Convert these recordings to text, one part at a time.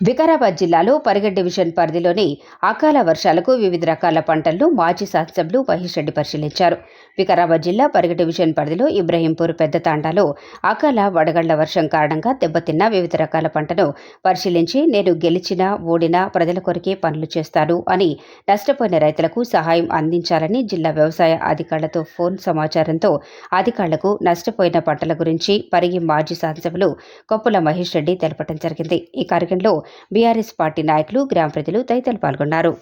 వికారాబాద్ జిల్లాలో పరిగెడ్ డివిజన్ పరిధిలోని అకాల వర్షాలకు వివిధ రకాల పంటలను మాజీ శాసనసభ్యులు మహేష్ రెడ్డి పరిశీలించారు. వికారాబాద్ జిల్లా పరిగెడ్ డివిజన్ పరిధిలో ఇబ్రహీంపూర్ పెద్ద తాండాలో అకాల వడగళ్ళ వర్షం కారణంగా దెబ్బతిన్న వివిధ రకాల పంటను పరిశీలించి నేను గెలిచినా ఓడినా ప్రజల కొరకే పనులు చేస్తాను అని నష్టపోయిన రైతులకు సహాయం అందించాలని జిల్లా వ్యవసాయ అధికారులతో ఫోన్ సమాచారంతో అధికారులకు నష్టపోయిన పంటల గురించి పరిగి మాజీ శాసనసభ్యులు కొప్పుల మహేష్ రెడ్డి తెలపడం జరిగింది. ఈ కార్యక్రమంలో బీఆర్ఎస్ పార్టీ నాయకులు గ్రామ ప్రజలు తదితరులు పాల్గొన్నారు.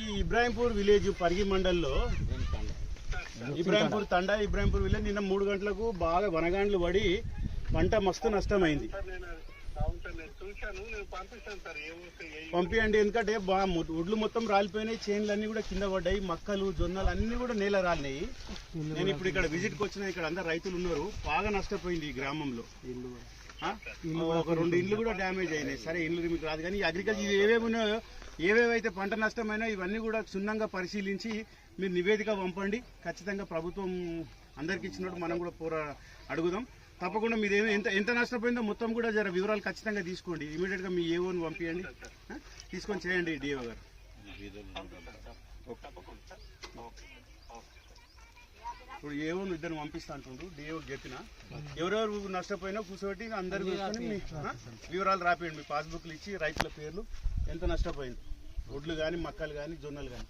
ఈ ఇబ్రాహింపూర్ విలేజ్ పరిగి మండల్లో ఇబ్రాహింపూర్ తండా ఇబ్రాహింపూర్ విలేజ్ నిన్న మూడు గంటలకు బాగా వనగాండ్లు పడి పంట మస్తు నష్టమైంది. పంపియండి ఎందుకంటే బాగా ఒడ్లు మొత్తం రాలిపోయినాయి చేన్లు అన్ని కూడా కింద పడ్డాయి మక్కలు జొన్నలు అన్ని కూడా నేల రాలినాయి. నేను ఇప్పుడు ఇక్కడ విజిట్కి వచ్చిన ఇక్కడ అందరు రైతులు ఉన్నారు బాగా నష్టపోయింది ఈ గ్రామంలో. ఒక రెండు ఇండ్లు కూడా డ్యామేజ్ అయినాయి. సరే ఇండ్లు మీకు రాదు కానీ అగ్రికల్చర్ ఇవి ఏవేవి ఉన్నాయో ఏవేవైతే పంట నష్టమైనా ఇవన్నీ కూడా క్షుణ్ణంగా పరిశీలించి మీరు నివేదిక పంపండి. ఖచ్చితంగా ప్రభుత్వం అందరికి ఇచ్చినట్టు మనం కూడా పోరా అడుగుదాం. తప్పకుండా మీరు ఏమి ఎంత ఎంత నష్టపోయిందో మొత్తం కూడా జర వివరాలు ఖచ్చితంగా తీసుకోండి. ఇమీడియట్గా మీ ఏఓని పంపించండి? తీసుకొని చేయండి డిఓ గారు. ఇప్పుడు ఏవో ఇద్దరు పంపిస్తా అంటుండ్రు డిఓ చెప్పిన. ఎవరెవరు నష్టపోయినా కూర్చోబెట్టి అందరు మీ? వివరాలు రాపియండి. మీ పాస్బుక్లు ఇచ్చి రైతుల పేర్లు ఎంత నష్టపోయింది. ఒడ్లు కానీ మక్కలు కానీ జొన్నలు కానీ